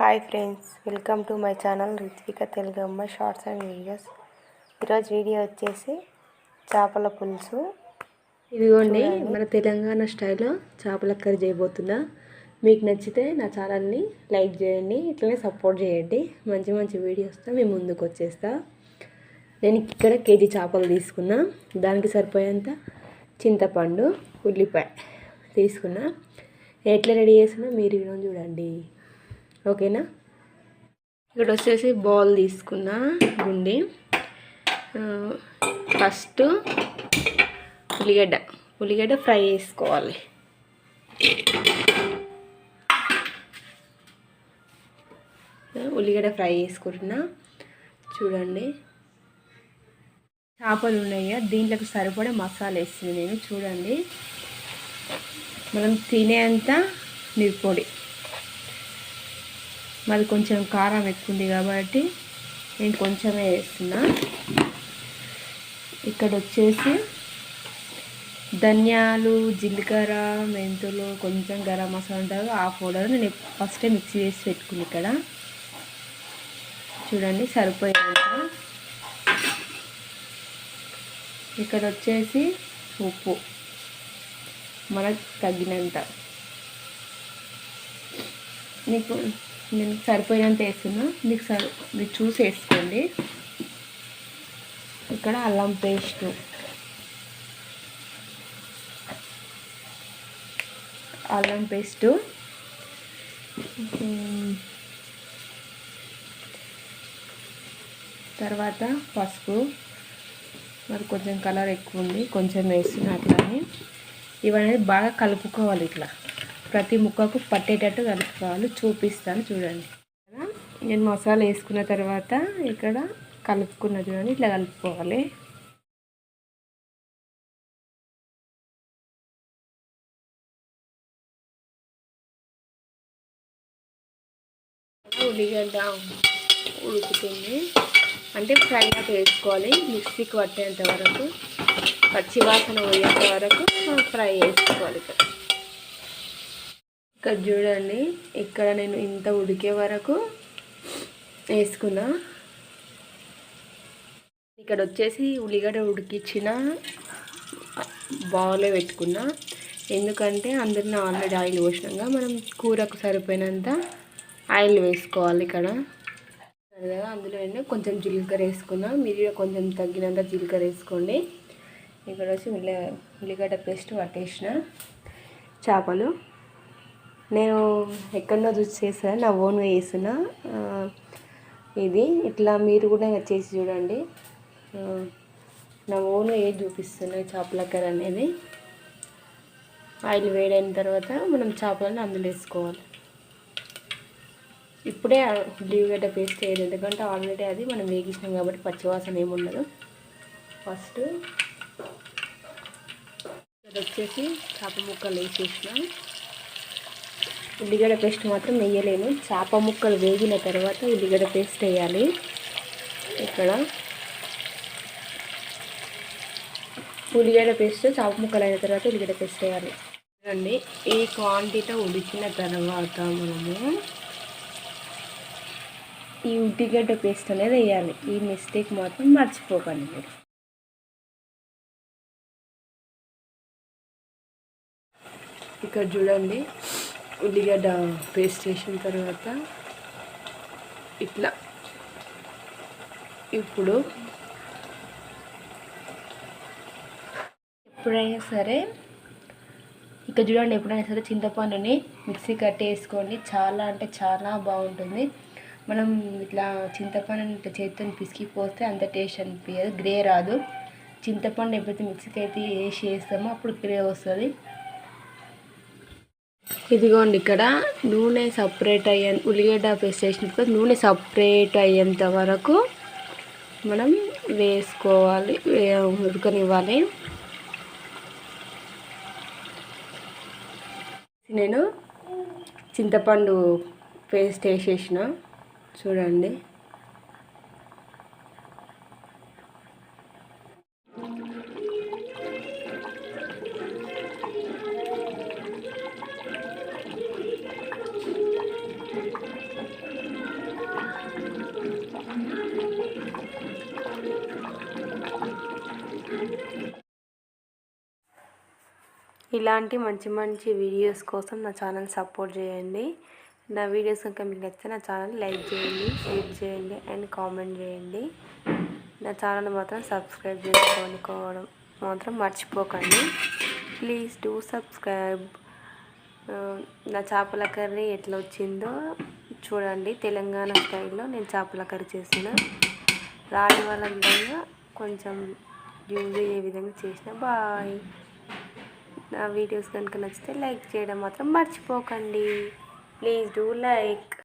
Hi friends welcome to my channel Rithvika Telugamma shorts and videos. ఈరోజు video వచ్చేసి చేపల పులుసు. ఇదిగోండి మన తెలంగాణ స్టైల్లో చేపల కర్రీ చేయబోతున్నా. మీకు నచ్చితే నా ఛానల్ని లైక్ చేయండి ఇట్లనే సపోర్ట్ చేయండి. మంచి మంచి వీడియోస్తో మేము ముందుకు వచ్చేస్తా. నేను ఇక్కడ కేజీ చేపలు తీసుకున్నా. దానికి సరిపోయేంత చింతపండు ఉల్లిపాయ తీసుకున్నా. ఎట్లా రెడీ చేసినా మీరు ఈరోజు చూడండి. ఓకేనా? ఇక్కడ వచ్చేసి బౌల్ తీసుకున్నా గుండి. ఫస్ట్ ఉల్లిగడ్డ. ఉల్లిగడ్డ ఫ్రై చేసుకోవాలి. ఉల్లిగడ్డ ఫ్రై చేసుకుంటున్నా. చూడండి. చేపలు ఉన్నాయి దీంట్లోకి సరిపడే మసాలా వేస్తుంది నేను. చూడండి. మనం తినేంత మిరపొడి. మరి కొంచెం కారం ఎక్కువ ఉంది కాబట్టి నేను కొంచెమే వేస్తున్నా. ఇక్కడ వచ్చేసి ధనియాలు జీలకర్ర మెంతులు కొంచెం గరం మసాలా ఉంటుంది. ఆ పౌడర్. నేను ఫస్టే మిక్సీ చేసి పెట్టుకుని ఇక్కడ. చూడండి సరిపోయేంత ఇక్కడ వచ్చేసి ఉప్పు. మనకు తగ్గినంత నీకు నేను సరిపోయినంత వేస్తున్నా. మీకు సరి మీరు చూసి వేసుకోండి. ఇక్కడ అల్లం పేస్ట్. అల్లం పేస్ట్. తర్వాత పసుపు. మరి కొంచెం కలర్ ఎక్కువ ఉంది. కొంచెం వేస్తున్నా అట్లానే. ఇవన్నీ బాగా కలుపుకోవాలి ఇట్లా. ప్రతి ముక్కకు పట్టేటట్టు కలుపుకోవాలి. చూపిస్తాను చూడండి. నేను మసాలా వేసుకున్న తర్వాత ఇక్కడ కలుపుకున్న చూడండి ఇట్లా కలుపుకోవాలి. ఉల్లిగడ్డ ఉడుకుతుంది. అంటే ఫ్రైగా వేసుకోవాలి. మిక్సీకి పట్టేంత వరకు పచ్చివాసన పోయేంత వరకు ఫ్రై చేసుకోవాలి ఇక్కడ. ఇక్కడ చూడండి ఇక్కడ నేను ఇంత ఉడికే వరకు వేసుకున్నా. ఇక్కడ వచ్చేసి ఉల్లిగడ్డ ఉడికిచ్చిన బౌలే పెట్టుకున్నా. ఎందుకంటే అందరిని ఆల్రెడీ ఆయిల్ పోసినాక మనం కూరకు సరిపోయినంత ఆయిల్ వేసుకోవాలి ఇక్కడ. సరదాగా అందులో కొంచెం జీలకర్ర వేసుకున్నా. మీరు కొంచెం తగ్గినంత జీలకర్ర వేసుకోండి. ఇక్కడ వచ్చి ఉల్లి ఉల్లిగడ్డ పేస్ట్ పట్టేసిన చేపలు. నేను ఎక్కడో చూసి చేస్తాను నా ఓన్గా చేసిన ఇది ఇట్లా మీరు కూడా చేసి చూడండి. నా ఓన్గా ఏది చూపిస్తున్నాయి చేపల అనేది. ఆయిల్ వేడైన తర్వాత మనం చేపలను అందులో వేసుకోవాలి. ఇప్పుడే ఉల్లిగడ్డ పేస్ట్ వేయదు ఎందుకంటే ఆల్రెడీ అది మనం వేగించినాం కాబట్టి పచ్చివాసన ఏముండదు ఫస్ట్ వచ్చేసి చేప ముక్కలు వేసేసినాం. ఉల్లిగడ్డ పేస్ట్ మాత్రం వేయలేను. చేప ముక్కలు వేగిన తర్వాత ఉల్లిగడ్డ పేస్ట్ వేయాలి. ఇక్కడ ఉల్లిగడ్డ పేస్ట్ చేప ముక్కలు అయిన తర్వాత ఉల్లిగడ్డ పేస్ట్ వేయాలి. చూడండి ఈ క్వాంటిటీ ఉడికిన తర్వాత మనము ఈ ఉల్లిగడ్డ పేస్ట్ అనేది వేయాలి. ఈ మిస్టేక్ మాత్రం మర్చిపోకండి మీరు. ఇక్కడ చూడండి ఉల్లిగడ్డ పేస్ట్ చేసిన తర్వాత ఇట్లా ఇప్పుడు ఎప్పుడైనా సరే ఇక చూడండి ఎప్పుడైనా సరే చింతపండుని మిక్సీ కట్టి వేసుకోండి చాలా అంటే చాలా బాగుంటుంది. మనం ఇట్లా చింతపండుని ఇట్లా చేతితో పిసికి పోస్తే అంత టేస్ట్ అనిపించదు గ్రే రాదు. చింతపండు ఎప్పుడైతే మిక్సీకి అయితే వేసి వేస్తామో అప్పుడు గ్రే వస్తుంది. ఇదిగోండి ఇక్కడ నూనె సపరేట్ అయ్యే ఉల్లిగడ్డ పేస్ట్ వేసినప్పుడు నూనె సపరేట్ అయ్యేంత వరకు మనం వేసుకోవాలి ఉడకనివ్వాలి. నేను చింతపండు పేస్ట్ వేసేసిన. చూడండి. ఇలాంటి మంచి మంచి వీడియోస్ కోసం నా ఛానల్ సపోర్ట్ చేయండి. నా వీడియోస్ కనుక మీకు నచ్చితే నా ఛానల్ లైక్ చేయండి షేర్ చేయండి అండ్ కామెంట్ చేయండి. నా ఛానల్ మాత్రం సబ్స్క్రైబ్ చేసుకోనుకోవడం మాత్రం మర్చిపోకండి. Please to subscribe. నా చేపల కర్రీ ఎట్లా వచ్చిందో చూడండి తెలంగాణ స్టైల్లో నేను చేపల కర్రీ చేసిన. రాని వాళ్ళ విధంగా కొంచెం యూజ్ అయ్యే విధంగా చేసిన. బాయ్. నా వీడియోస్ కనుక నచ్చితే లైక్ చేయడం మాత్రం మర్చిపోకండి. Please do like.